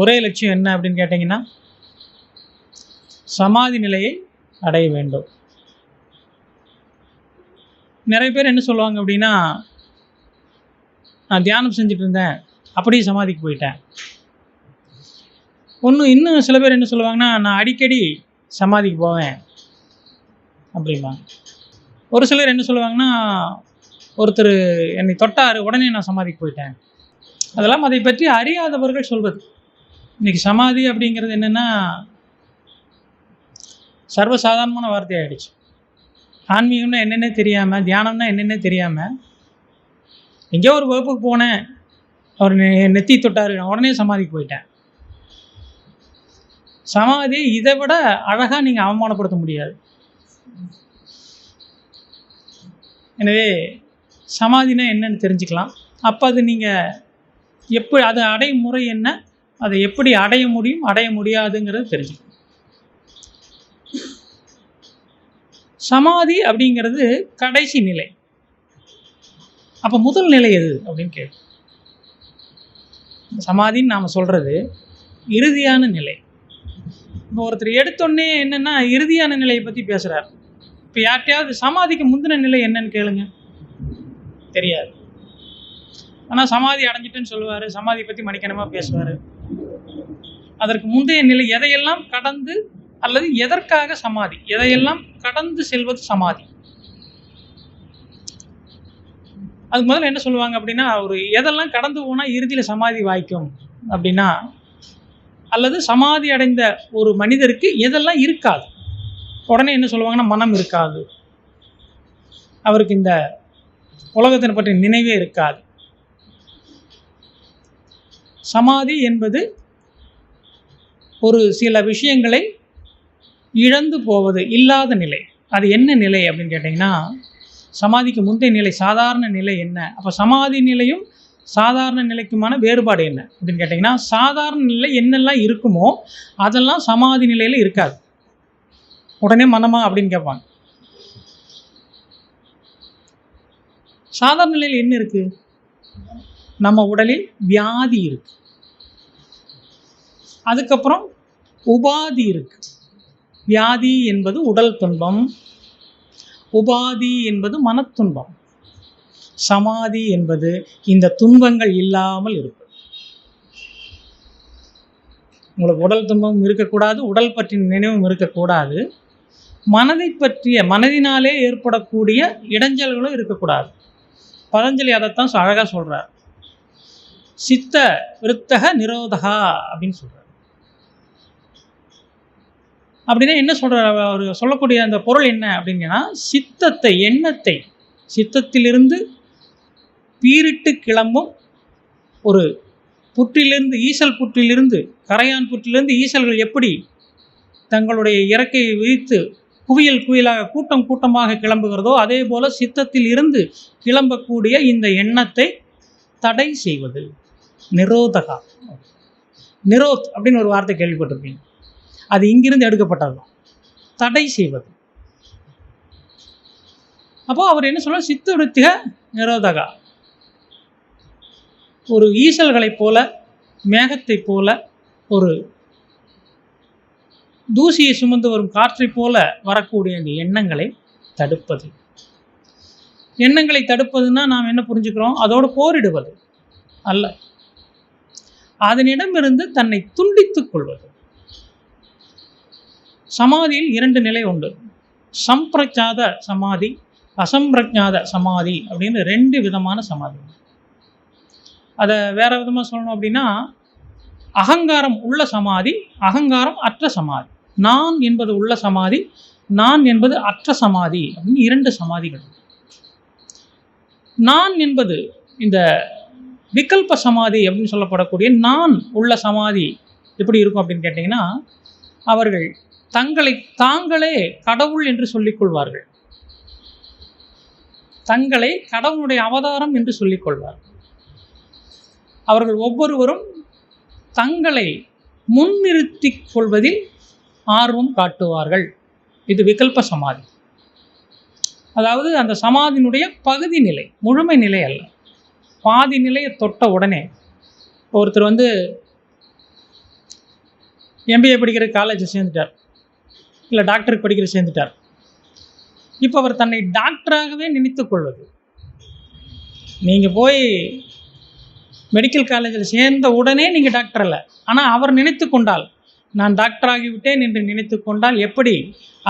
ஒரே லட்சியம் என்ன அப்படின்னு கேட்டிங்கன்னா சமாதி நிலையை அடைய வேண்டும். நிறைய பேர் என்ன சொல்லுவாங்க அப்படின்னா நான் தியானம் செஞ்சுட்டு இருந்தேன் அப்படியே சமாதிக்கு போயிட்டேன். ஒன்று இன்னும் சில பேர் என்ன சொல்லுவாங்கன்னா நான் அடிக்கடி சமாதிக்கு போவேன் அப்படிம்பாங்க. ஒரு சிலர் என்ன சொல்லுவாங்கன்னா ஒருத்தர் என்னை தொட்டார் உடனே நான் சமாதிக்கு போயிட்டேன். அதெல்லாம் அதை பற்றி அறியாதவர்கள் சொல்வது. இன்னைக்கு சமாதி அப்படிங்கிறது என்னென்னா சர்வசாதாரணமான வார்த்தை ஆகிடுச்சு ஆன்மீகம்னா என்னென்ன தெரியாமல் தியானம்னா என்னென்ன தெரியாமல் எங்கேயோ ஒரு வகுப்புக்கு போனேன். அவர் நெத்தி தொட்டார். நான் உடனே சமாதிக்கு போயிட்டேன். சமாதி இதை விட அழகாக நீங்கள் அவமானப்படுத்த முடியாது. எனவே சமாதினா என்னன்னு தெரிஞ்சுக்கலாம். அப்போ அது நீங்கள் எப்படி அது அடையும் முறை என்ன? அதை எப்படி அடைய முடியும் அடைய முடியாதுங்கிறது தெரிஞ்சுக்கணும். சமாதி அப்படிங்கிறது கடைசி நிலை. அப்போ முதல் நிலை எது அப்படின்னு கேள்வி சமாதின்னு நாம் சொல்கிறது இறுதியான நிலை. இப்போ ஒருத்தர் எடுத்தோடனே என்னென்னா இறுதியான நிலையை பற்றி பேசுகிறார் இப்போ யார்கிட்டயாவது சமாதிக்கு முந்தின நிலை என்னன்னு கேளுங்க. தெரியாது. ஆனால் சமாதி அடைஞ்சிட்டுன்னு சொல்லுவார் சமாதி பற்றி மணிக்கணமாக பேசுவார். அதற்கு முந்தைய நிலை எதையெல்லாம் கடந்து அல்லது எதற்காக சமாதி? எதையெல்லாம் கடந்து செல்வது சமாதி? அதுக்கு முதல்ல என்ன சொல்லுவாங்க அப்படின்னா ஒரு எதெல்லாம் கடந்து போனால் இறுதியில் சமாதி வாய்க்கும் அப்படின்னா அல்லது சமாதி அடைந்த ஒரு மனிதருக்கு எதெல்லாம் இருக்காது? உடனே என்ன சொல்லுவாங்கன்னா மனம் இருக்காது. அவருக்கு இந்த உலகத்தினை பற்றி நினைவே இருக்காது. சமாதி என்பது ஒரு சில விஷயங்களை இழந்து போவது இல்லாத நிலை. அது என்ன நிலை அப்படின்னு கேட்டிங்கன்னா சமாதிக்கு முந்தைய நிலை சாதாரண நிலை என்ன? அப்போ சமாதி நிலையும் சாதாரண நிலைக்குமான வேறுபாடு என்ன? அப்படின்னு கேட்டிங்கன்னா சாதாரண நிலை என்னெல்லாம் இருக்குமோ அதெல்லாம் சமாதி நிலையில் இருக்காது. உடனே மனமா அப்படின்னு கேட்பாங்க. சாதாரண நிலையில் என்ன இருக்குது நம்ம உடலில் வியாதி இருக்குது அதுக்கப்புறம் உபாதி இருக்கு. வியாதி என்பது உடல் துன்பம். உபாதி என்பது மனத்துன்பம். சமாதி என்பது இந்த துன்பங்கள் இல்லாமல் இருப்பது உங்களுக்கு உடல் துன்பம் இருக்கக்கூடாது உடல் பற்றிய நினைவும் இருக்கக்கூடாது. மனதை பற்றிய மனதினாலே ஏற்படக்கூடிய இடைஞ்சல்களும் இருக்கக்கூடாது. பதஞ்சலி அதைத்தான் அழகாக சொல்கிறார் சித்த விருத்தக நிரோதகா அப்படின்னு சொல்கிறார் அப்படின்னா என்ன சொல்கிறார் அவர் சொல்லக்கூடிய அந்த பொருள் என்ன அப்படிங்கன்னா சித்தத்தை எண்ணத்தை சித்தத்திலிருந்து பீரிட்டு கிளம்பும் ஒரு புற்றிலிருந்து ஈசல் புற்றிலிருந்து கரையான் புற்றிலிருந்து ஈசல்கள் எப்படி தங்களுடைய இறக்கையை விரித்து குவியல் குவியலாக கூட்டம் கூட்டமாக கிளம்புகிறதோ அதே போல் சித்தத்தில் இருந்து கிளம்பக்கூடிய இந்த எண்ணத்தை தடை செய்வது. நிரோதகா. நிரோத் அப்படின்னு ஒரு வார்த்தை கேள்விப்பட்டிருப்பீங்க. அது இங்கிருந்து எடுக்கப்பட்டது. தடை செய்வது. அப்போ அவர் என்ன சொல்ல சித்த விருத்திக நிரோதகா. ஒரு ஈசல்களைப் போல மேகத்தைப் போல ஒரு தூசியை சுமந்து வரும் காற்றைப் போல வரக்கூடிய அந்த எண்ணங்களை தடுப்பது. எண்ணங்களை தடுப்பதுன்னா நாம் என்ன புரிஞ்சுக்கிறோம்? அதோடு போரிடுவது அல்ல. அதனிடமிருந்து தன்னை துண்டித்துக் கொள்வது. சமாதியில் இரண்டு நிலை உண்டு. சம்பிரஜாத சமாதி அசம்பிரஜாத சமாதி அப்படின்னு ரெண்டு விதமான சமாதி. அதை வேற விதமாக சொல்லணும் அப்படின்னா அகங்காரம் உள்ள சமாதி அகங்காரம் அற்ற சமாதி. நான் என்பது உள்ள சமாதி நான் என்பது அற்ற சமாதி அப்படின்னு இரண்டு சமாதிகள். நான் என்பது இந்த விகல்ப சமாதி அப்படின்னு சொல்லப்படக்கூடிய நான் உள்ள சமாதி எப்படி இருக்கும் அப்படின்னு கேட்டிங்கன்னா அவர்கள் தங்களை தாங்களே கடவுள் என்று சொல்லிக் கொள்வார்கள் தங்களை கடவுளுடைய அவதாரம் என்று சொல்லிக் கொள்வார்கள் அவர்கள் ஒவ்வொருவரும் தங்களை முன்னிறுத்தி கொள்வதில் ஆர்வம் காட்டுவார்கள். இது விகல்ப சமாதி. அதாவது அந்த சமாதியினுடைய பகுதி நிலை முழுமை நிலை அல்ல. பாதி நிலையை தொட்ட உடனே ஒருத்தர் வந்து எம்பிஏ படிக்கிற காலேஜை சேர்ந்துட்டார். இல்லை டாக்டருக்கு படிக்கிற சேர்ந்துட்டார். இப்போ அவர் தன்னை டாக்டராகவே நினைத்து கொள்வது. நீங்கள் போய் மெடிக்கல் காலேஜில் சேர்ந்த உடனே நீங்கள் டாக்டர் இல்லை ஆனால் அவர் நினைத்து கொண்டால் நான் டாக்டர் ஆகிவிட்டேன் என்று நினைத்து கொண்டால் எப்படி?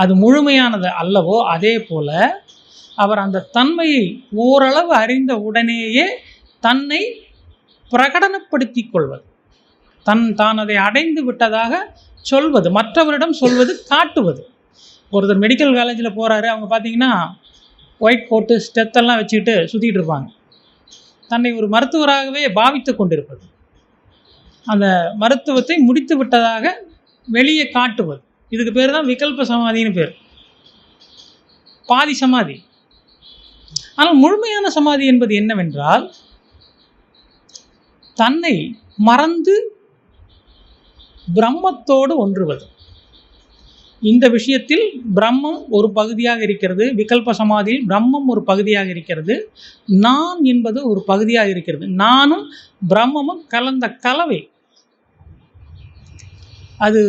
அது முழுமையானது அல்லவோ அதே போல அவர் அந்த தன்மையை ஓரளவு அறிந்த உடனேயே தன்னை பிரகடனப்படுத்திக் கொள்வது. தன் தான் அதை அடைந்து விட்டதாக சொல்வது மற்றவரிடம் சொல்வது காட்டுவது. ஒருத்தர் மெடிக்கல் காலேஜில் போகிறாரு அவங்க பார்த்தீங்கன்னா ஒயிட் கோட்டு ஸ்டெத்தெல்லாம் வச்சுக்கிட்டு சுற்றிக்கிட்டு இருப்பாங்க. தன்னை ஒரு மருத்துவராகவே பாவித்து கொண்டிருப்பது. அந்த மருத்துவத்தை முடித்து விட்டதாக வெளியே காட்டுவது. இதுக்கு பேர் தான் விகல்ப சமாதின்னு பேர். பாதி சமாதி. ஆனால் முழுமையான சமாதி என்பது என்னவென்றால் தன்னை மறந்து பிரம்மத்தோடு ஒன்றுவது. இந்த விஷயத்தில் பிரம்மம் ஒரு பகுதியாக இருக்கிறது விகல்ப சமாதியில் பிரம்மம் ஒரு பகுதியாக இருக்கிறது நான் என்பது ஒரு பகுதியாக இருக்கிறது. நானும் பிரம்மமும் கலந்த கலவை. அது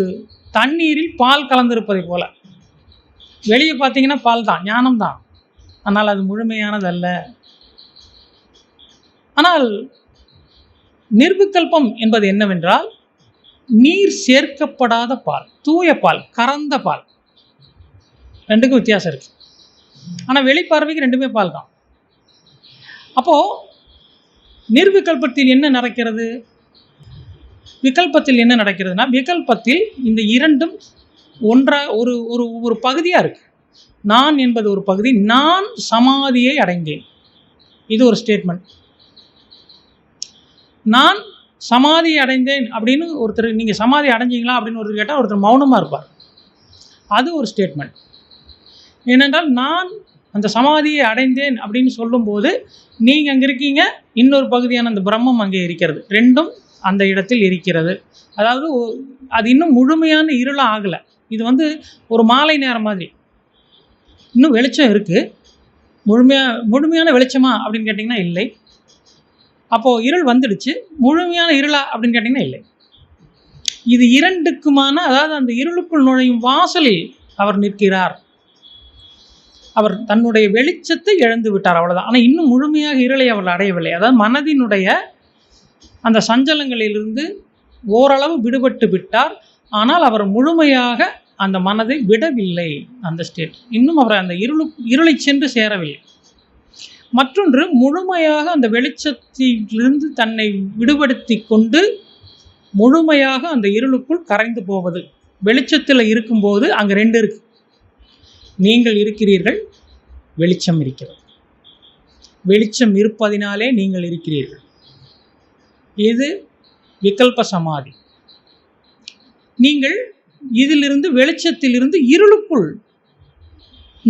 தண்ணீரில் பால் கலந்திருப்பதை போல. வெளியே பார்த்தீங்கன்னா பால் தான் ஞானம் தான். ஆனால் அது முழுமையானதல்ல. ஆனால் நிர்விகல்பம் என்பது என்னவென்றால் நீர் சேர்க்கப்படாத பால் தூய பால் கறந்த பால். ரெண்டுக்கும் வித்தியாசம் இருக்குது ஆனால் வெளிப்பார்வைக்கு ரெண்டுமே பால் தான். அப்போது நிர்விகல்பத்தில் என்ன நடக்கிறது? விகல்பத்தில் என்ன நடக்கிறதுனா விகல்பத்தில் இந்த இரண்டும் ஒன்றாக ஒரு ஒரு ஒரு பகுதியாக இருக்கு. நான் என்பது ஒரு பகுதி நான் சமாதியை அடைந்தேன். இது ஒரு ஸ்டேட்மெண்ட் நான் சமாதி அடைந்தேன் அப்படின்னு ஒருத்தர் நீங்கள் சமாதி அடைஞ்சீங்களா அப்படின்னு ஒருத்தர் கேட்டால் ஒருத்தர் மௌனமாக இருப்பார். அது ஒரு ஸ்டேட்மெண்ட் ஏனென்றால் நான் அந்த சமாதியை அடைந்தேன் அப்படின்னு சொல்லும்போது நீங்கள் அங்கே இருக்கீங்க இன்னொரு பகுதியான அந்த பிரம்மம் அங்கே இருக்கிறது. ரெண்டும் அந்த இடத்தில் இருக்கிறது. அதாவது அது இன்னும் முழுமையான இருளாக ஆகலை. இது வந்து ஒரு மாலை நேரம் மாதிரி. இன்னும் வெளிச்சம் இருக்குது முழுமையாக முழுமையான வெளிச்சமா அப்படின்னு கேட்டிங்கன்னா இல்லை. அப்போது இருள் வந்துடுச்சு. முழுமையான இருளா அப்படின்னு கேட்டிங்கன்னா இல்லை. இது இரண்டுக்குமான அதாவது அந்த இருளுக்குள் நுழையும் வாசலில் அவர் நிற்கிறார். அவர் தன்னுடைய வெளிச்சத்தை இழந்து விட்டார் அவ்வளோதான் ஆனால் இன்னும் முழுமையாக இருளை அவர் அடையவில்லை. அதாவது மனதினுடைய அந்த சஞ்சலங்களிலிருந்து ஓரளவு விடுபட்டு விட்டார். ஆனால் அவர் முழுமையாக அந்த மனதை விடவில்லை அந்த ஸ்டேட் இன்னும் அவர் அந்த இருளு இருளை சென்று சேரவில்லை. மற்றொன்று முழுமையாக அந்த வெளிச்சத்திலிருந்து தன்னை விடுபடுத்தி கொண்டு முழுமையாக அந்த இருளுக்குள் கரைந்து போவது. வெளிச்சத்தில் இருக்கும்போது அங்கே ரெண்டு இருக்கு. நீங்கள் இருக்கிறீர்கள் வெளிச்சம் இருக்கிறது. வெளிச்சம் இருப்பதினாலே நீங்கள் இருக்கிறீர்கள். இது விகல்ப சமாதி. நீங்கள் இதிலிருந்து வெளிச்சத்திலிருந்து இருளுக்குள்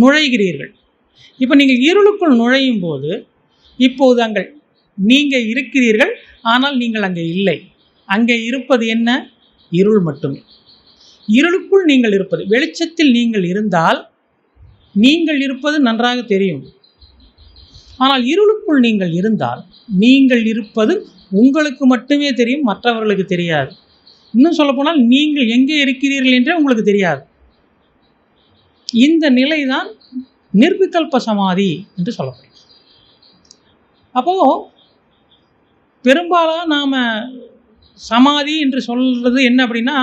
நுழைகிறீர்கள். இப்போ நீங்கள் இருளுக்குள் நுழையும் போது இப்போது அங்கே நீங்கள் இருக்கிறீர்கள் ஆனால் நீங்கள் அங்கே இல்லை. அங்கே இருப்பது என்ன? இருள் மட்டுமே. இருளுக்குள் நீங்கள் இருப்பது வெளிச்சத்தில் நீங்கள் இருந்தால் நீங்கள் இருப்பது நன்றாக தெரியும். ஆனால் இருளுக்குள் நீங்கள் இருந்தால் நீங்கள் இருப்பது உங்களுக்கு மட்டுமே தெரியும் மற்றவர்களுக்கு தெரியாது. இன்னும் சொல்லப்போனால் நீங்கள் எங்கே இருக்கிறீர்கள் என்றே உங்களுக்கு தெரியாது. இந்த நிலைதான் நிர்விகல்ப சமாதி என்று சொல்லப்படும். அப்போது பெரும்பாலாக நாம் சமாதி என்று சொல்கிறது என்ன அப்படின்னா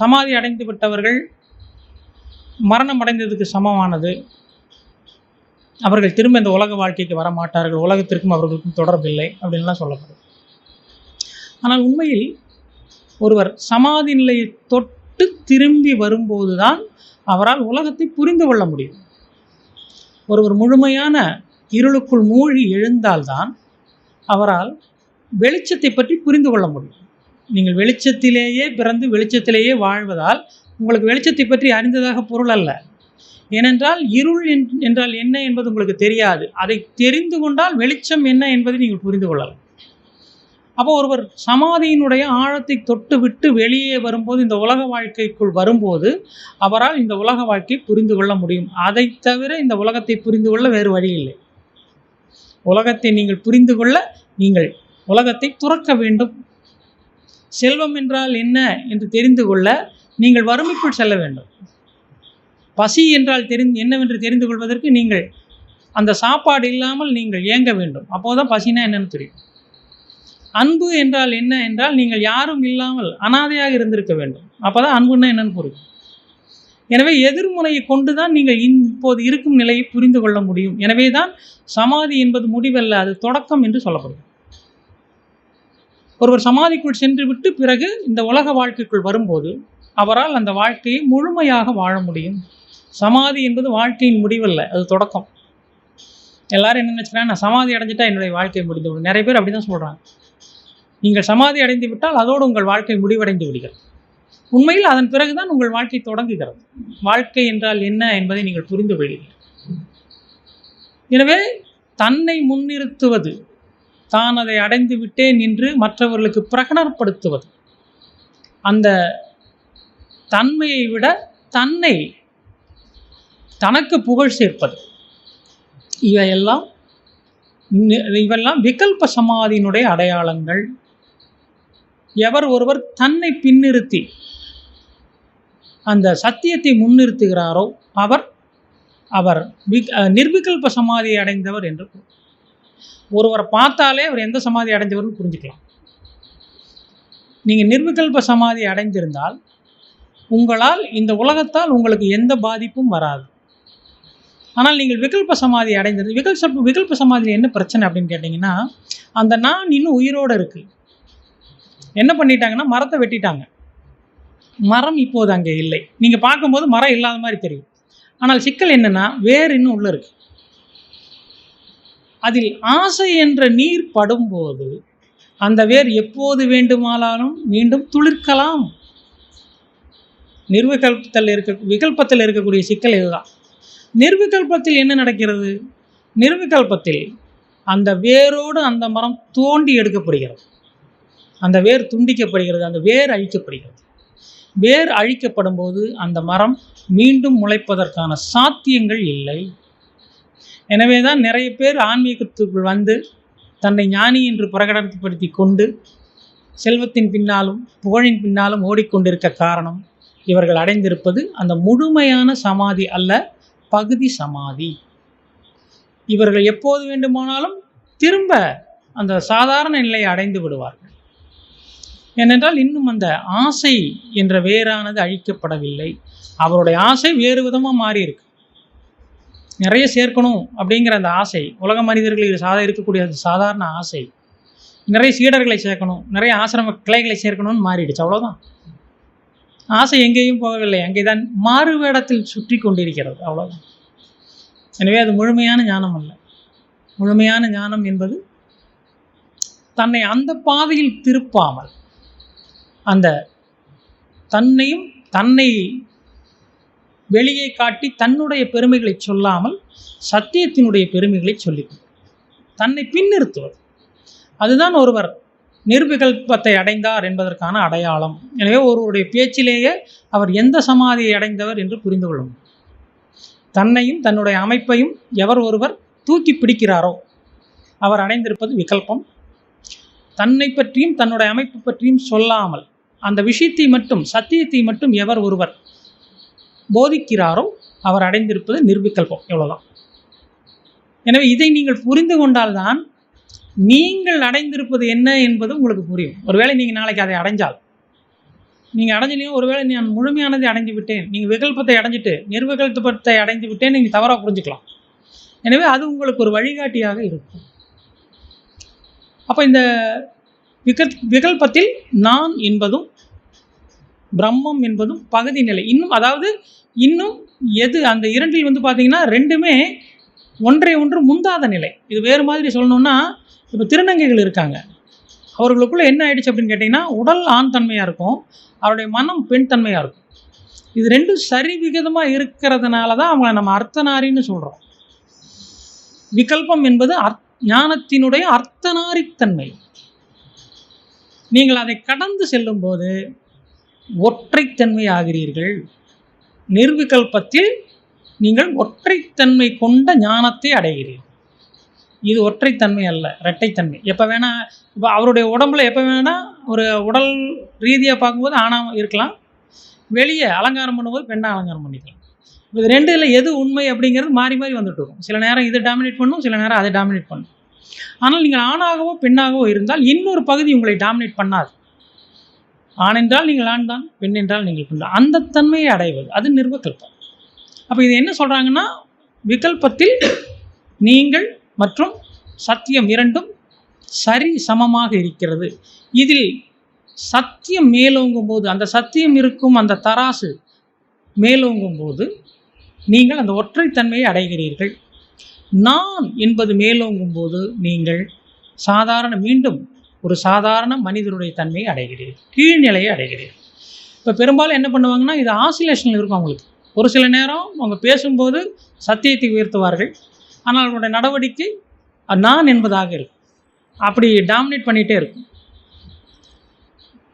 சமாதி அடைந்து விட்டவர்கள் மரணம் அடைந்ததுக்கு சமமானது. அவர்கள் திரும்ப இந்த உலக வாழ்க்கைக்கு வர மாட்டார்கள் உலகத்திற்கும் அவர்களுக்கும் தொடர்பில்லை அப்படின்லாம் சொல்லப்படும். ஆனால் உண்மையில் ஒருவர் சமாதி நிலையை தொட்டு திரும்பி வரும்போதுதான் அவரால் உலகத்தை புரிந்து கொள்ள முடியும். ஒருவர் முழுமையான இருளுக்குள் மூழ்கி எழுந்தால்தான் அவரால் வெளிச்சத்தை பற்றி புரிந்து கொள்ள முடியும். நீங்கள் வெளிச்சத்திலேயே பிறந்து வெளிச்சத்திலேயே வாழ்வதால் உங்களுக்கு வெளிச்சத்தை பற்றி அறிந்ததாக பொருள் அல்ல. ஏனென்றால் இருள் என்- என்றால் என்ன என்பது உங்களுக்கு தெரியாது. அதை தெரிந்து கொண்டால் வெளிச்சம் என்ன என்பதை நீங்கள் புரிந்து கொள்ளலாம். அப்போ ஒருவர் சமாதியினுடைய ஆழத்தை தொட்டு விட்டு வெளியே வரும்போது இந்த உலக வாழ்க்கைக்குள் வரும்போது அவரால் இந்த உலக வாழ்க்கை புரிந்து கொள்ள முடியும். அதை தவிர இந்த உலகத்தை புரிந்து கொள்ள வேறு வழி இல்லை. உலகத்தை நீங்கள் புரிந்து கொள்ள நீங்கள் உலகத்தை துறக்க வேண்டும். செல்வம் என்றால் என்ன என்று தெரிந்து கொள்ள நீங்கள் வறுமைக்குள் செல்ல வேண்டும். பசி என்றால் தெரிந்து என்னவென்று தெரிந்து கொள்வதற்கு நீங்கள் அந்த சாப்பாடு இல்லாமல் நீங்கள் இயங்க வேண்டும். அப்போதான் பசினா என்னன்னு தெரியும். அன்பு என்றால் என்ன என்றால் நீங்கள் யாரும் இல்லாமல் அனாதையாக இருந்திருக்க வேண்டும். அப்பதான் அன்புன்னா என்னன்னு புரியும். எனவே எதிர்முனையை கொண்டு தான் நீங்கள் இப்போது இருக்கும் நிலையை புரிந்து கொள்ள முடியும். எனவே தான் சமாதி என்பது முடிவல்ல அது தொடக்கம் என்று சொல்லப்படும். ஒருவர் சமாதிக்குள் சென்று விட்டு பிறகு இந்த உலக வாழ்க்கைக்குள் வரும்போது அவரால் அந்த வாழ்க்கையை முழுமையாக வாழ முடியும். சமாதி என்பது வாழ்க்கையின் முடிவல்ல அது தொடக்கம். எல்லாரும் என்ன நினச்சிக்கிறாங்க? நான் சமாதி அடைஞ்சிட்டா என்னுடைய வாழ்க்கை முடிந்து விடும். நிறைய பேர் அப்படி தான் சொல்கிறாங்க நீங்கள் சமாதி அடைந்து விட்டால் அதோடு உங்கள் வாழ்க்கை முடிவடைந்து விடுகிறது. உண்மையில் அதன் பிறகுதான் உங்கள் வாழ்க்கை தொடங்குகிறது. வாழ்க்கை என்றால் என்ன என்பதை நீங்கள் புரிந்து கொள்கிறீர்கள். எனவே தன்னை முன்னிறுத்துவது தான் அதை அடைந்து விட்டேன் என்று மற்றவர்களுக்கு பிரகடனப்படுத்துவது அந்த தன்மையை விட தன்னை தனக்கு புகழ் சேர்ப்பது இவையெல்லாம் இவெல்லாம் விகல்ப சமாதியினுடைய அடையாளங்கள். எவர் ஒருவர் தன்னை பின்னிறுத்தி அந்த சத்தியத்தை முன்னிறுத்துகிறாரோ அவர் அவர் விக்- நிர்விகல்ப சமாதியை அடைந்தவர் என்று ஒருவரை பார்த்தாலே அவர் எந்த சமாதி அடைந்தவர்னு புரிஞ்சுக்கலாம். நீங்கள் நிர்விகல்ப சமாதி அடைந்திருந்தால் உங்களால் இந்த உலகத்தால் உங்களுக்கு எந்த பாதிப்பும் வராது. ஆனால் நீங்கள் விகல்ப சமாதி அடைந்தது விகல்ப விகல்ப சமாதியில் என்ன பிரச்சனை அப்படின்னு கேட்டிங்கன்னா அந்த நான் இன்னும் உயிரோடு இருக்குது என்ன பண்ணிட்டாங்கன்னா மரத்தை வெட்டிட்டாங்க. மரம் இப்போது அங்கே இல்லை. நீங்கள் பார்க்கும்போது மரம் இல்லாத மாதிரி தெரியும். ஆனால் சிக்கல் என்னன்னா வேர் இன்னும் உள்ளே இருக்கு. அதில் ஆசை என்ற நீர் படும்போது அந்த வேர் எப்போது வேண்டுமானாலும் மீண்டும் துளிர்க்கலாம். நிர்விகல்பத்தில் இருக்க விகல்பத்தில் இருக்கக்கூடிய சிக்கல் இதுதான். நிர்விகல்பத்தில் என்ன நடக்கிறது? நிர்விகல்பத்தில் அந்த வேரோடு அந்த மரம் தோண்டி எடுக்கப்படுகிறது. அந்த வேர் துண்டிக்கப்படுகிறது அந்த வேர் அழிக்கப்படுகிறது. வேர் அழிக்கப்படும் போது அந்த மரம் மீண்டும் முளைப்பதற்கான சாத்தியங்கள் இல்லை. எனவே தான் நிறைய பேர் ஆன்மீகத்துக்குள் வந்து தன்னை ஞானி என்று பிரகடனப்படுத்தி கொண்டு செல்வத்தின் பின்னாலும் புகழின் பின்னாலும் ஓடிக்கொண்டிருக்க காரணம் இவர்கள் அடைந்திருப்பது அந்த முழுமையான சமாதி அல்ல பகுதி சமாதி. இவர்கள் எப்போது வேண்டுமானாலும் திரும்ப அந்த சாதாரண நிலையை அடைந்து விடுவார்கள். ஏனென்றால் இன்னும் அந்த ஆசை என்ற வேறானது அழிக்கப்படவில்லை. அவருடைய ஆசை வேறு விதமாக மாறி இருக்கு நிறைய சேர்க்கணும் அப்படிங்கிற அந்த ஆசை உலக மனிதர்களுக்கு சாதா இருக்கக்கூடிய அந்த சாதாரண ஆசை நிறைய சீடர்களை சேர்க்கணும் நிறைய ஆசிரம கிளைகளை சேர்க்கணும்னு மாறிடுச்சு அவ்வளோதான் ஆசை எங்கேயும் போகவில்லை அங்கே தான் மாறுவேடத்தில் சுற்றி கொண்டிருக்கிறது அவ்வளோதான் எனவே அது முழுமையான ஞானம் அல்ல. முழுமையான ஞானம் என்பது தன்னை அந்த பாதையில் திருப்பாமல் அந்த தன்னையும் தன்னை வெளியே காட்டி தன்னுடைய பெருமைகளை சொல்லாமல் சத்தியத்தினுடைய பெருமைகளை சொல்லிக் தன்னை பின்னிறுத்துவது. அதுதான் ஒருவர் நிர்விகல்பத்தை அடைந்தார் என்பதற்கான அடையாளம். எனவே ஒருவருடைய பேச்சிலேயே அவர் எந்த சமாதியை அடைந்தவர் என்று புரிந்து கொள்ளும் தன்னையும் தன்னுடைய அமைப்பையும் எவர் ஒருவர் தூக்கி பிடிக்கிறாரோ அவர் அடைந்திருப்பது விகல்பம். தன்னை பற்றியும் தன்னுடைய அமைப்பு பற்றியும் சொல்லாமல் அந்த விஷயத்தை மட்டும் சத்தியத்தை மட்டும் எவர் ஒருவர் போதிக்கிறாரோ அவர் அடைந்திருப்பது நிர்விகல்பம். எவ்வளோதான் எனவே இதை நீங்கள் புரிந்து கொண்டால்தான் நீங்கள் அடைந்திருப்பது என்ன என்பது உங்களுக்கு புரியும். ஒருவேளை நீங்கள் நாளைக்கு அதை அடைஞ்சால். நீங்கள் அடைஞ்சலையும் ஒருவேளை நான் முழுமையானதை அடைஞ்சு விட்டேன். நீங்கள் விகல்பத்தை அடைஞ்சிட்டு நிர்விகல்பத்தை அடைஞ்சு விட்டேன் நீங்கள் தவறாக புரிஞ்சுக்கலாம். எனவே அது உங்களுக்கு ஒரு வழிகாட்டியாக இருக்கும். அப்போ இந்த விகல் விகல்பத்தில் நான் என்பதும் பிரம்மம் என்பதும் பகுதி நிலை. இன்னும் அதாவது இன்னும் எது அந்த இரண்டில் வந்து பார்த்தீங்கன்னா ரெண்டுமே ஒன்றை ஒன்று முந்தாத நிலை. இது வேறு மாதிரி சொல்லணும்னா இப்போ திருநங்கைகள் இருக்காங்க. அவர்களுக்குள்ளே என்ன ஆயிடுச்சு அப்படின்னு கேட்டிங்கன்னா உடல் ஆண் தன்மையாக இருக்கும் அவருடைய மனம் பெண் தன்மையாக இருக்கும். இது ரெண்டும் சரி விகிதமாக இருக்கிறதுனால தான் அவங்கள நம்ம அர்த்தநாரின்னு சொல்கிறோம் விகல்பம் என்பது அர் ஞானத்தினுடைய அர்த்தநாரித்தன்மை. நீங்கள் அதை கடந்து செல்லும்போது ஒற்றைத்தன்மை ஆகிறீர்கள். நிர்விகல்பத்தில் நீங்கள் ஒற்றைத்தன்மை கொண்ட ஞானத்தை அடைகிறீர்கள். இது ஒற்றைத்தன்மை அல்ல இரட்டைத்தன்மை. எப்போ வேணால் இப்போ அவருடைய உடம்புல எப்போ வேணால் ஒரு உடல் ரீதியாக பார்க்கும்போது ஆணாக இருக்கலாம். வெளியே அலங்காரம் பண்ணும்போது பெண்ணாக அலங்காரம் பண்ணிக்கலாம். இது ரெண்டுல எது உண்மை அப்படிங்கிறது மாறி மாறி வந்துட்டு இருக்கும். சில நேரம் இது டாமினேட் பண்ணும் சில நேரம் அதை டாமினேட் பண்ணும். ஆனால் நீங்கள் ஆணாகவோ பெண்ணாகவோ இருந்தால் இன்னொரு பகுதி உங்களை டாமினேட் பண்ணாது. ஆண் என்றால் நீங்கள் ஆண் தான் பெண் என்றால் நீங்கள் பெண் தான். அந்த தன்மையை அடைவது அது நிர்வகல்பம் அப்போ இது என்ன சொல்கிறாங்கன்னா விகல்பத்தில் நீங்கள் மற்றும் சத்தியம் இரண்டும் சரி சமமாக இருக்கிறது. இதில் சத்தியம் மேலோங்கும் போது அந்த சத்தியம் இருக்கும் அந்த தராசு மேலோங்கும் போது நீங்கள் அந்த ஒற்றைத்தன்மையை அடைகிறீர்கள். நான் என்பது மேலோங்கும் போது நீங்கள் சாதாரண மீண்டும் ஒரு சாதாரண மனிதனுடைய தன்மையை அடைகிறீர்கள் கீழ்நிலையை அடைகிறீர்கள். இப்போ பெரும்பாலும் என்ன பண்ணுவாங்கன்னா இது ஆசிலேஷனில் இருக்கும் அவங்களுக்கு. ஒரு சில நேரம் அவங்க பேசும்போது சத்தியத்தை உயர்த்துவார்கள். ஆனால் அவங்களுடைய நடவடிக்கை நான் என்பதாக இருக்கும். அப்படி டாமினேட் பண்ணிகிட்டே இருக்கும்.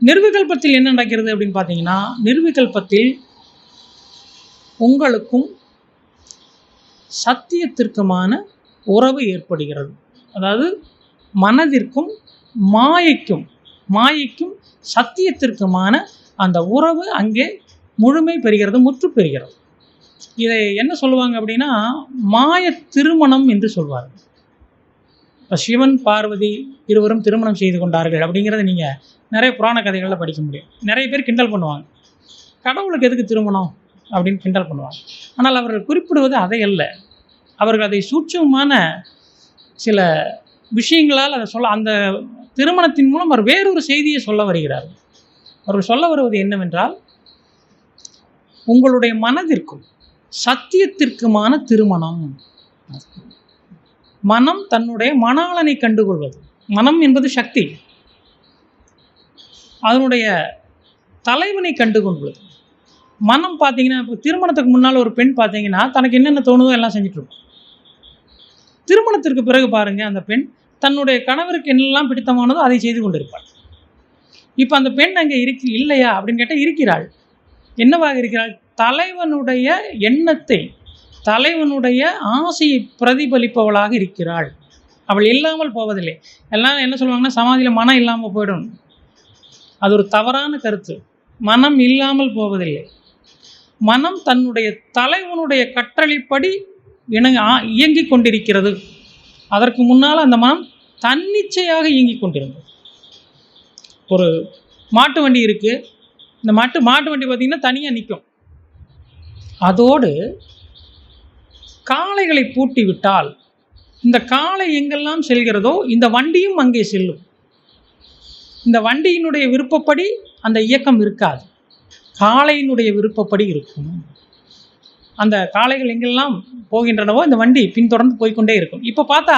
நிர்விகல்பத்தில் என்ன நடக்கிறது அப்படின்னு பார்த்தீங்கன்னா நிர்விகல்பத்தில் உங்களுக்கும் சத்தியத்திற்குமான உறவு ஏற்படுகிறது. அதாவது மனதிற்கும் மாயைக்கும் மாயைக்கும் சத்தியத்திற்குமான அந்த உறவு அங்கே முழுமை பெறுகிறது முற்று பெறுகிறது. இதை என்ன சொல்லுவாங்க அப்படின்னா மாய திருமணம் என்று சொல்வார்கள். இப்போ சிவன் பார்வதி இருவரும் திருமணம் செய்து கொண்டார்கள் அப்படிங்கிறத நீங்கள் நிறைய புராண கதைகளில் படிக்க முடியும். நிறைய பேர் கிண்டல் பண்ணுவாங்க. கடவுளுக்கு எதுக்கு திருமணம் அப்படின்னு கிண்டல் பண்ணுவாங்க. ஆனால் அவர்கள் குறிப்பிடுவது அதை அல்ல. அவர்கள் அதை சூட்சமான சில விஷயங்களால் அதை சொல்ல அந்த திருமணத்தின் மூலம் அவர் வேறொரு செய்தியை சொல்ல வருகிறார். அவர்கள் சொல்ல வருவது என்னவென்றால் உங்களுடைய மனதிற்கும் சத்தியத்திற்குமான திருமணம். மனம் தன்னுடைய மணாளனை கண்டுகொள்வது. மனம் என்பது சக்தி. அதனுடைய தலைவனை கண்டுகொள்வது. மனம் பார்த்தீங்கன்னா இப்போ திருமணத்துக்கு முன்னால் ஒரு பெண் பார்த்தீங்கன்னா தனக்கு என்னென்ன தோணுதோ எல்லாம் செஞ்சுட்ருக்கும் திருமணத்திற்கு பிறகு பாருங்க அந்த பெண் தன்னுடைய கணவருக்கு என்னெல்லாம் பிடித்தமானதோ அதை செய்து கொண்டிருப்பாள். இப்போ அந்த பெண் அங்கே இருக்கு இல்லையா அப்படின்னு கேட்டால் இருக்கிறாள். என்னவாக இருக்கிறாள்? தலைவனுடைய எண்ணத்தை தலைவனுடைய ஆசையை பிரதிபலிப்பவளாக இருக்கிறாள். அவள் இல்லாமல் போவதில்லை. எல்லாம் என்ன சொல்லுவாங்கன்னா சமாதியில் மனம் இல்லாமல் போயிடும். அது ஒரு தவறான கருத்து. மனம் இல்லாமல் போவதில்லை. மனம் தன்னுடைய தலைவனுடைய கற்றளிப்படி இணங்க ஆ- இயங்கிக் கொண்டிருக்கிறது. அதற்கு முன்னால் அந்த மனம் தன்னிச்சையாக இயங்கிக் கொண்டிருந்தது. ஒரு மாட்டு வண்டி இருக்குது இந்த மாட்டு மாட்டு வண்டி பார்த்திங்கன்னா தனியாக நிற்கும் அதோடு காளைகளை பூட்டி விட்டால் இந்த காளை எங்கெல்லாம் செல்கிறதோ இந்த வண்டியும் அங்கே செல்லும். இந்த வண்டியினுடைய விருப்பப்படி அந்த இயக்கம் இருக்காது. காளையினுடைய விருப்பப்படி இருக்கும். அந்த காளைகள் எங்கெல்லாம் போகின்றனவோ இந்த வண்டி பின்தொடர்ந்து போய்க்கொண்டே இருக்கும். இப்போ பார்த்தா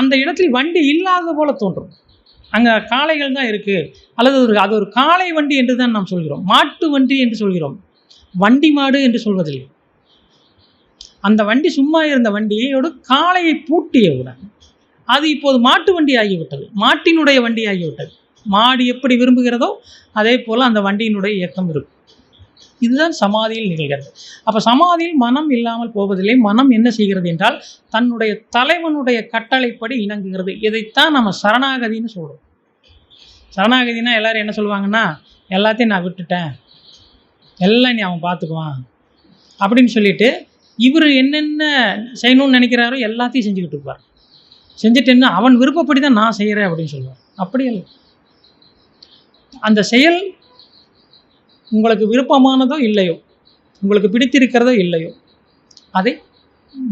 அந்த இடத்தில் வண்டி இல்லாத போல தோன்றும். அங்கே காளைகள் தான் இருக்குது அல்லது ஒரு அது ஒரு காளை வண்டி என்று தான் நாம் சொல்கிறோம். மாட்டு வண்டி என்று சொல்கிறோம். வண்டி மாடு என்று சொல்வதில்லை. அந்த வண்டி சும்மா இருந்த வண்டியோடு காளையை பூட்டியவுடன் அது இப்போது மாட்டு வண்டி ஆகிவிட்டது. மாட்டினுடைய வண்டி ஆகிவிட்டது. மாடு எப்படி விரும்புகிறதோ அதே போல் அந்த வண்டியினுடைய இயக்கம் இருக்கும். இதுதான் சமாதியில் நிகழ்கிறது. அப்போ சமாதியில் மனம் இல்லாமல் போவதில்லை. மனம் என்ன செய்கிறது என்றால் தன்னுடைய தலைவனுடைய கட்டளைப்படி இணங்குகிறது. இதைத்தான் நம்ம சரணாகதின்னு சொல்கிறோம் சரணாகதினா எல்லாரும் என்ன சொல்லுவாங்கன்னா எல்லாத்தையும் நான் விட்டுட்டேன். எல்லாம் நீ அவன் பார்த்துக்குவான் அப்படின்னு சொல்லிட்டு இவர் என்னென்ன செய்யணும்னு நினைக்கிறாரோ எல்லாத்தையும் செஞ்சுக்கிட்டு இருப்பார். செஞ்சுட்டு என்ன அவன் விருப்பப்படி தான் நான் செய்கிறேன் அப்படின்னு சொல்லுவார். அப்படி இல்லை அந்த செயல் உங்களுக்கு விருப்பமானதோ இல்லையோ உங்களுக்கு பிடித்திருக்கிறதோ இல்லையோ அதை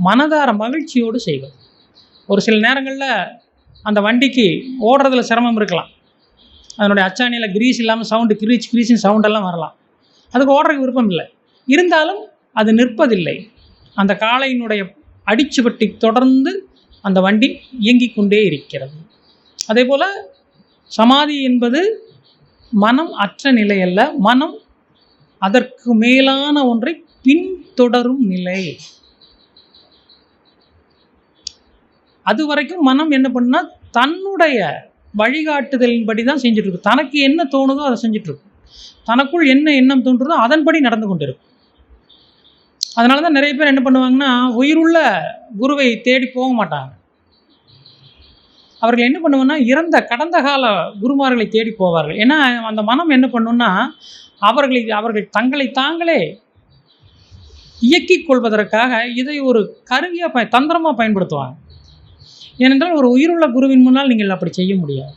மனதார மகிழ்ச்சியோடு செய்வது ஒரு சில நேரங்களில் அந்த வண்டிக்கு ஓடுறதுல சிரமம் இருக்கலாம். அதனுடைய அச்சாணியில் கிரீஸ் இல்லாமல் சவுண்டு கிரீச் கிரீச்சின் சவுண்டெல்லாம் வரலாம். அதுக்கு ஓடுறதுக்கு விருப்பம் இல்லை. இருந்தாலும் அது நிற்பதில்லை. அந்த காளையினுடைய அடிச்சுவட்டை தொடர்ந்து அந்த வண்டி இயங்கிக் கொண்டே இருக்கிறது. அதே போல் சமாதி என்பது மனம் அற்ற நிலை அல்ல மனம் அதற்கு மேலான ஒன்றை பின்தொடரும் நிலை. அது வரைக்கும் மனம் என்ன பண்ணா தன்னுடைய வழிகாட்டுதலின்படி தான் செஞ்சுட்டு இருக்கு தனக்கு என்ன தோணுதோ அதை செஞ்சுட்டு இருக்கும் தனக்குள் என்ன எண்ணம் தோன்றுதோ அதன்படி நடந்து கொண்டிருக்கும் அதனால தான் நிறைய பேர் என்ன பண்ணுவாங்கன்னா உயிருள்ள குருவை தேடி போக மாட்டாங்க. அவர்கள் என்ன பண்ணுவாங்கன்னா இறந்த கடந்த கால குருமார்களை தேடி போவார்கள். ஏன்னா அந்த மனம் என்ன பண்ணுன்னா அவர்களை அவர்கள் தங்களை தாங்களே இயக்கிக் கொள்வதற்காக இதை ஒரு கருவியாக ப தந்திரமாக பயன்படுத்துவாங்க. ஏனென்றால் ஒரு உயிருள்ள குருவின் முன்னால் நீங்கள் அப்படி செய்ய முடியாது.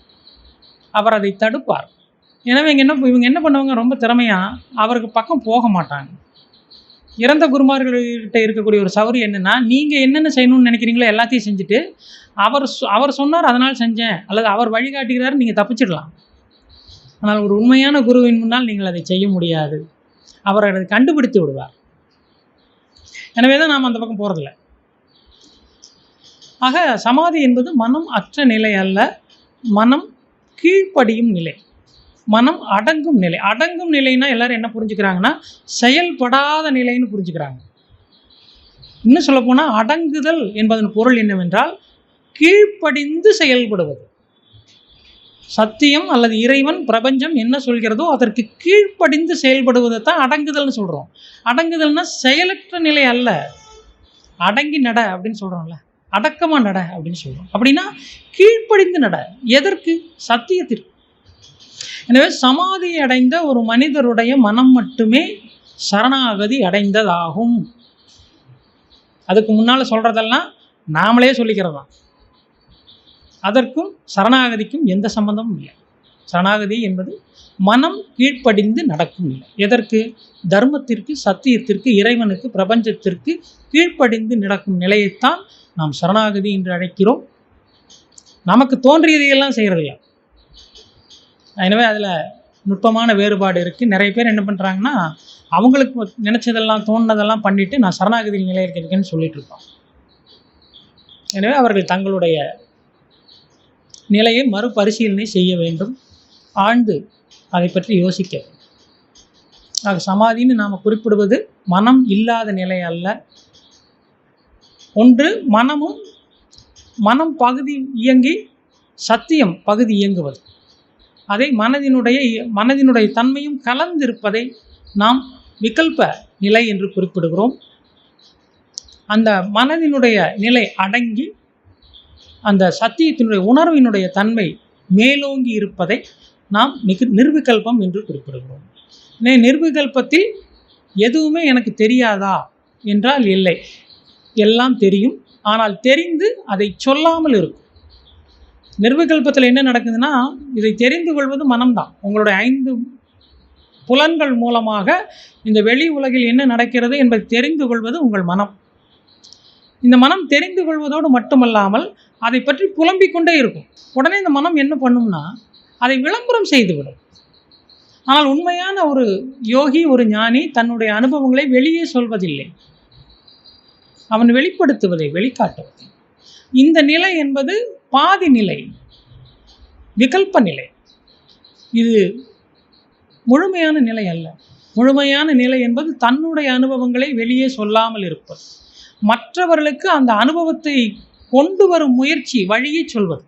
அவர் அதை தடுப்பார். எனவே இங்கே என்ன இவங்க என்ன பண்ணுவாங்க? ரொம்ப திறமையாக அவருக்கு பக்கம் போக மாட்டாங்க. இறந்த குருமார்கள்கிட்ட இருக்கக்கூடிய ஒரு சௌரி என்னென்னா நீங்கள் என்னென்ன செய்யணும்னு நினைக்கிறீங்களோ எல்லாத்தையும் செஞ்சுட்டு அவர் சொ- அவர் சொன்னார் அதனால் செஞ்சேன் அல்லது அவர் வழிகாட்டுகிறார் நீங்கள் தப்பிச்சிடலாம். ஆனால் ஒரு உண்மையான குருவின் முன்னால் நீங்கள் அதை செய்ய முடியாது. அவர் அதை கண்டுபிடித்து விடுவார். எனவே தான் நாம் அந்த பக்கம் போகிறதில்ல ஆக சமாதி என்பது மனம் அற்ற நிலை அல்ல. மனம் கீழ்ப்படியும் நிலை. மனம் அடங்கும் நிலை. அடங்கும் நிலைன்னா எல்லாரும் என்ன புரிஞ்சுக்கிறாங்கன்னா செயல்படாத நிலைன்னு புரிஞ்சுக்கிறாங்க. இன்னும் சொல்லப்போனால் அடங்குதல் என்பதன் பொருள் என்னவென்றால் கீழ்ப்படிந்து செயல்படுவது. சத்தியம் அல்லது இறைவன் பிரபஞ்சம் என்ன சொல்கிறதோ அதற்கு கீழ்ப்படிந்து செயல்படுவதை தான் அடங்குதல்னு சொல்கிறோம் அடங்குதல்னா செயலற்ற நிலை அல்ல. அடங்கி நட அப்படின்னு சொல்கிறோம்ல அடக்கமாக நட அப்படின்னு சொல்கிறோம் அப்படின்னா கீழ்ப்படிந்து நட. எதற்கு? சத்தியத்திற்கு. எனவே சமாதி அடைந்த ஒரு மனிதருடைய மனம் மட்டுமே சரணாகதி அடைந்ததாகும். அதுக்கு முன்னால் சொல்கிறதெல்லாம் நாமளே சொல்லிக்கிறது? தான் அதற்கும் சரணாகதிக்கும் எந்த சம்பந்தமும் இல்லை. சரணாகதி என்பது மனம் கீழ்ப்படிந்து நடக்கும் இல்லை எதற்கு? தர்மத்திற்கு சத்தியத்திற்கு இறைவனுக்கு பிரபஞ்சத்திற்கு கீழ்ப்படிந்து நடக்கும் நிலையைத்தான் நாம் சரணாகதி என்று அழைக்கிறோம். நமக்கு தோன்றியதையெல்லாம் செய்கிறதில்ல எனவே அதில் நுட்பமான வேறுபாடு இருக்குது நிறைய பேர் என்ன பண்ணுறாங்கன்னா அவங்களுக்கு நினச்சதெல்லாம் தோணுனதெல்லாம் பண்ணிவிட்டு நான் சரணாகதி நிலையில் இருக்கேன்னு சொல்லிட்டு இருக்கோம் எனவே அவர்கள் தங்களுடைய நிலையை மறுபரிசீலனை செய்ய வேண்டும். ஆழ்ந்து அதை பற்றி யோசிக்க. ஆக சமாதின்னு நாம் குறிப்பிடுவது மனம் இல்லாத நிலை அல்ல. ஒன்று மனமும் மனம் பகுதி இயங்கி சத்தியம் பகுதி இயங்குவது. அதை மனதினுடைய மனதினுடைய தன்மையும் கலந்திருப்பதை நாம் விகல்ப நிலை என்று குறிப்பிடுகிறோம். அந்த மனதினுடைய நிலை அடங்கி அந்த சத்தியத்தினுடைய உணர்வினுடைய தன்மை மேலோங்கி இருப்பதை நாம் மிகு நிர்விகல்பம் என்று குறிப்பிடுகிறோம். நே நிர்விகல்பத்தில் எதுவுமே எனக்கு தெரியாதா? என்றால் இல்லை. எல்லாம் தெரியும். ஆனால் தெரிந்து அதை சொல்லாமல் இருக்கும். நிர்விகல்பத்தில் என்ன நடக்குதுன்னா இதை தெரிந்து கொள்வது மனம்தான். உங்களுடைய ஐந்து புலன்கள் மூலமாக இந்த வெளி உலகில் என்ன நடக்கிறது என்பதை தெரிந்து கொள்வது உங்கள் மனம். இந்த மனம் தெரிந்து கொள்வதோடு மட்டுமல்லாமல் அதை பற்றி புலம்பிக் கொண்டே இருக்கும். உடனே இந்த மனம் என்ன பண்ணும்னா அதை விளம்பரம் செய்துவிடும். ஆனால் உண்மையான ஒரு யோகி ஒரு ஞானி தன்னுடைய அனுபவங்களை வெளியே சொல்வதில்லை. அவன் வெளிப்படுத்துவதை வெளிக்காட்டுவதை. இந்த நிலை என்பது பாதி நிலை விகல்ப நிலை. இது முழுமையான நிலை அல்ல. முழுமையான நிலை என்பது தன்னுடைய அனுபவங்களை வெளியே சொல்லாமல் இருப்பது. மற்றவர்களுக்கு அந்த அனுபவத்தை கொண்டு வரும் முயற்சி வழியை சொல்வது.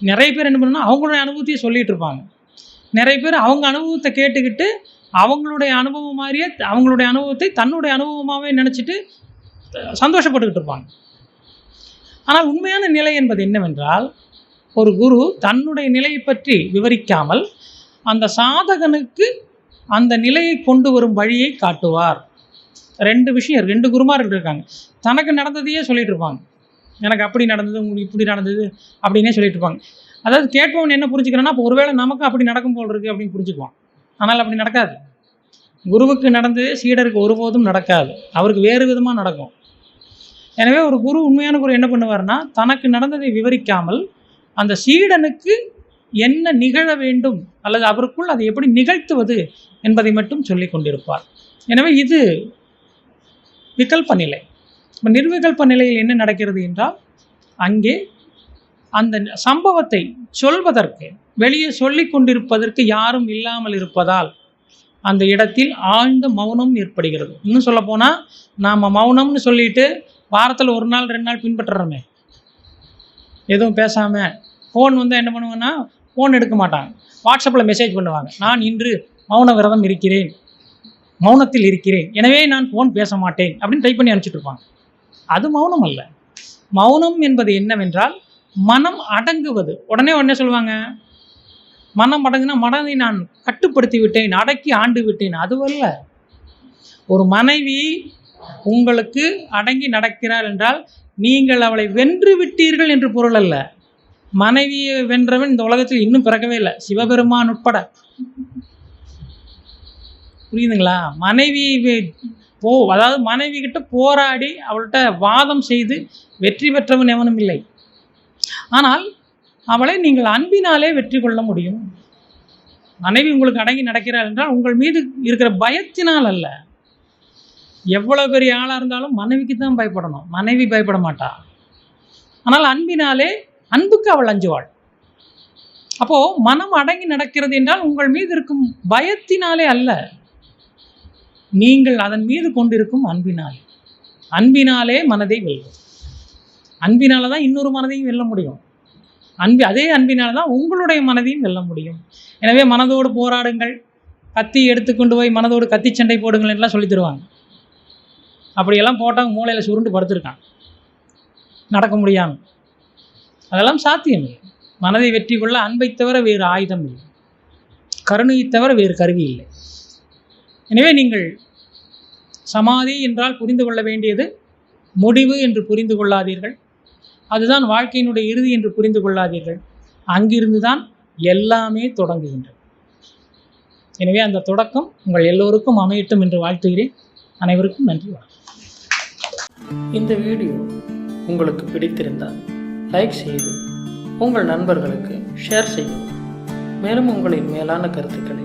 நிறைய பேர் என்ன பண்ணுன்னா அவங்களுடைய அனுபவத்தையே சொல்லிட்டு இருப்பாங்க. நிறைய பேர் அவங்க அனுபவத்தை கேட்டுக்கிட்டு அவங்களுடைய அனுபவம் மாதிரியே அவங்களுடைய அனுபவத்தை தன்னுடைய அனுபவமாகவே நினச்சிட்டு சந்தோஷப்பட்டுக்கிட்டு இருப்பாங்க. ஆனால் உண்மையான நிலை என்பது என்னவென்றால் ஒரு குரு தன்னுடைய நிலையை பற்றி விவரிக்காமல் அந்த சாதகனுக்கு அந்த நிலையை கொண்டு வரும் வழியை காட்டுவார். ரெண்டு விஷயம் ரெண்டு குருமார்கள் இருக்காங்க. தனக்கு நடந்ததையே சொல்லிட்டு இருப்பாங்க. எனக்கு அப்படி நடந்தது உங்களுக்கு இப்படி நடந்தது அப்படின்னே சொல்லிட்டு இருப்பாங்க. அதாவது கேட்பவன் என்ன புரிஞ்சுக்கிறேன்னா இப்போ ஒருவேளை நமக்கு அப்படி நடக்கும் போல் இருக்குது அப்படின்னு புரிஞ்சுக்குவான். ஆனால் அப்படி நடக்காது. குருவுக்கு நடந்ததே சீடருக்கு ஒருபோதும் நடக்காது. அவருக்கு வேறு விதமாக நடக்கும். எனவே ஒரு குரு உண்மையான குரு என்ன பண்ணுவார்னா தனக்கு நடந்ததை விவரிக்காமல் அந்த சீடனுக்கு என்ன நிகழ வேண்டும் அல்லது அவருக்குள் அதை எப்படி நிகழ்த்துவது என்பதை மட்டும் சொல்லி கொண்டிருப்பார். எனவே இது விகல்ப நிலை இப்போ நிர்விகல்ப நிலையில் என்ன நடக்கிறது என்றால் அங்கே அந்த சம்பவத்தை சொல்வதற்கு வெளியே சொல்லி கொண்டிருப்பதற்கு யாரும் இல்லாமல் இருப்பதால் அந்த இடத்தில் ஆழ்ந்த மௌனம் ஏற்படுகிறது. இன்னும் சொல்ல போனால் நாம் மௌனம்னு சொல்லிட்டு வாரத்தில் ஒரு நாள் ரெண்டு நாள் பின்பற்றுறோமே. எதுவும் பேசாமல் ஃபோன் வந்து என்ன பண்ணுவேன்னா ஃபோன் எடுக்க மாட்டாங்க. வாட்ஸ்அப்பில் மெசேஜ் பண்ணுவாங்க. நான் இன்று மௌன விரதம் இருக்கிறேன். மௌனத்தில் இருக்கிறேன். எனவே நான் ஃபோன் பேச மாட்டேன் அப்படின்னு டைப் பண்ணி அனுப்பிச்சிட்டு இருப்பாங்க. அது மௌனம் அல்ல. மௌனம் என்பது என்னவென்றால் மனம் அடங்குவது. உடனே உடனே சொல்லுவாங்க மனம் அடங்குனா மனதை நான் கட்டுப்படுத்தி விட்டேன் அடக்கி ஆண்டு விட்டேன் அதுவல்ல. ஒரு மனைவி உங்களுக்கு அடங்கி நடக்கிறார் என்றால் நீங்கள் அவளை வென்று விட்டீர்கள் என்று பொருள் அல்ல. மனைவியை வென்றவன் இந்த உலகத்தில் இன்னும் பிறக்கவே இல்லை. சிவபெருமான் உட்பட. புரியுதுங்களா? மனைவி போ அதாவது மனைவி கிட்ட போராடி அவள்கிட்ட வாதம் செய்து வெற்றி பெற்றவன் எவனும் இல்லை. ஆனால் அவளை நீங்கள் அன்பினாலே வெற்றி கொள்ள முடியும். மனைவி உங்களுக்கு அடங்கி நடக்கிறாள் என்றால் உங்கள் மீது இருக்கிற பயத்தினால் அல்ல. எவ்வளோ பெரிய ஆளாக இருந்தாலும் மனைவிக்கு தான் பயப்படணும். மனைவி பயப்பட மாட்டா. ஆனால் அன்பினாலே அன்புக்கு அவள் அஞ்சுவாள். அப்போது மனம் அடங்கி நடக்கிறது என்றால் உங்கள் மீது இருக்கும் பயத்தினாலே அல்ல. நீங்கள் அதன் மீது கொண்டிருக்கும் அன்பினால். அன்பினாலே மனதை வெல்லும். அன்பினால தான் இன்னொரு மனதையும் வெல்ல முடியும். அன்பு அதே அன்பினால தான் உங்களுடைய மனதையும் வெல்ல முடியும். எனவே மனதோடு போராடுங்கள். கத்தி எடுத்துக்கொண்டு போய் மனதோடு கத்தி சண்டை போடுங்கள் எல்லாம் சொல்லி தருவாங்க. அப்படியெல்லாம் போட்டவங்க மூளையில் சுருண்டு படுத்திருக்கான். நடக்க முடியாமல் அதெல்லாம் சாத்தியம் இல்லை. மனதை வெற்றி கொள்ள அன்பை தவிர வேறு ஆயுதம் இல்லை. கருணையை தவிர வேறு கருவி இல்லை. எனவே நீங்கள் சமாதி என்றால் புரிந்து கொள்ள வேண்டியது முடிவு என்று புரிந்து கொள்ளாதீர்கள். அதுதான் வாழ்க்கையினுடைய இறுதி என்று புரிந்து கொள்ளாதீர்கள். அங்கிருந்து தான் எல்லாமே தொடங்குகின்றது. எனவே அந்த தொடக்கம் உங்கள் எல்லோருக்கும் அமையட்டும் என்று வாழ்த்துகிறேன். அனைவருக்கும் நன்றி வணக்கம். இந்த வீடியோ உங்களுக்கு பிடித்திருந்தால் லைக் செய்து உங்கள் நண்பர்களுக்கு ஷேர் செய்யவும். மேலும் உங்களின் மேலான கருத்துக்களை